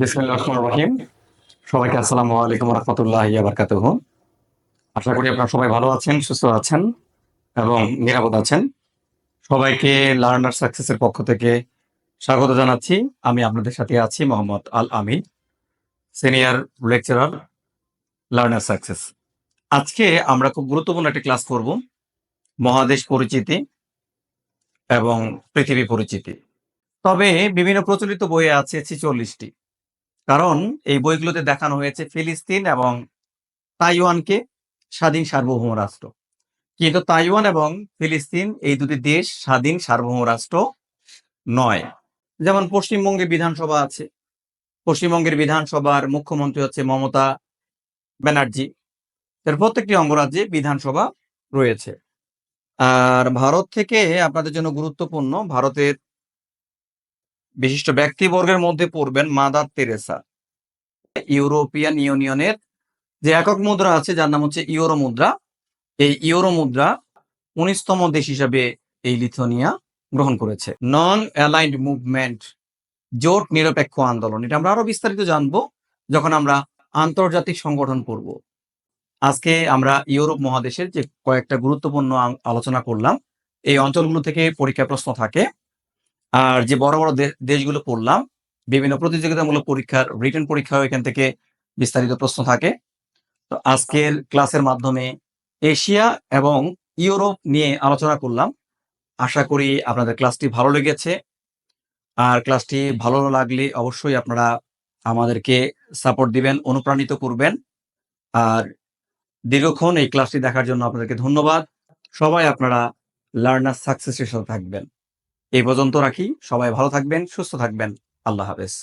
বিসমিল্লাহির রহমানির রহিম। সবাইকে আসসালামু আলাইকুম রহমতুল্লাহ বারকাতুহ। আশা করি আপনারা সবাই ভালো আছেন, সুস্থ আছেন এবং নিরাপদ আছেন। সবাইকে লার্নার সাকসেসের পক্ষ থেকে স্বাগত জানাচ্ছি। আমি আপনাদের সাথে আছি Mohammad Al Amin, senior lecturer learner success. আজকে আমরা খুব গুরুত্বপূর্ণ একটি ক্লাস করব, মহাদেশ পরিচিতি এবং পৃথিবী পরিচিতি। তবে বিভিন্ন প্রচলিত বইয়ে আছে ছিচল্লিশটি। কারণ এই বইগুলোতে দেখানো হয়েছে ফিলিস্তিন এবং তাইওয়ানকে স্বাধীন সার্বভৌম রাষ্ট্র। কিন্তু তাইওয়ান এবং ফিলিস্তিন এই দুটি দেশ স্বাধীন সার্বভৌম রাষ্ট্র নয়। যেমন পশ্চিমবঙ্গে বিধানসভা আছে। পশ্চিমবঙ্গের বিধানসভার মুখ্যমন্ত্রী হচ্ছে মমতা ব্যানার্জি। এর প্রত্যেকটি অঙ্গরাজ্যে বিধানসভা রয়েছে। আর ভারত থেকে আপনাদের জন্য গুরুত্বপূর্ণ, ভারতের বিশিষ্ট ব্যক্তিবর্গের মধ্যে পড়বেন মাদার তেরেসা। ইউরোপিয়ান ইউনিয়নের যে একক মুদ্রা আছে, যার নাম হচ্ছে ইউরো মুদ্রা। এই ইউরো মুদ্রা উনিশতম দেশ হিসাবে এই লিথুয়ানিয়া গ্রহণ করেছে। নন অ্যালাইন্ড মুভমেন্ট জোট নিরপেক্ষ আন্দোলন, এটা আমরা আরও বিস্তারিত জানব যখন আমরা আন্তর্জাতিক সংগঠন পড়ব আজকে আমরা ইউরোপ মহাদেশের যে কয়েকটা গুরুত্বপূর্ণ আলোচনা করলাম, এই অঞ্চলগুলো থেকে পরীক্ষা প্রশ্ন থাকে। আর যে বড় বড় দেশগুলো পড়লাম, বিভিন্ন প্রতিযোগিতামূলক পরীক্ষার রিটেন পরীক্ষাও এখান থেকে বিস্তারিত প্রশ্ন থাকে। তো আজকের ক্লাসের মাধ্যমে এশিয়া এবং ইউরোপ নিয়ে আলোচনা করলাম। আশা করি আপনাদের ক্লাসটি ভালো লেগেছে। আর ক্লাসটি ভালো লাগলে অবশ্যই আপনারা আমাদেরকে সাপোর্ট দিবেন, অনুপ্রাণিত করবেন। আর দীর্ঘক্ষণ এই ক্লাসটি দেখার জন্য আপনাদেরকে ধন্যবাদ। সবাই আপনারা লার্নার সাকসেসের সাথে থাকবেন। এই পর্যন্ত রাখি। সবাই ভালো থাকবেন সুস্থ থাকবেন। আল্লাহ হাফেজ।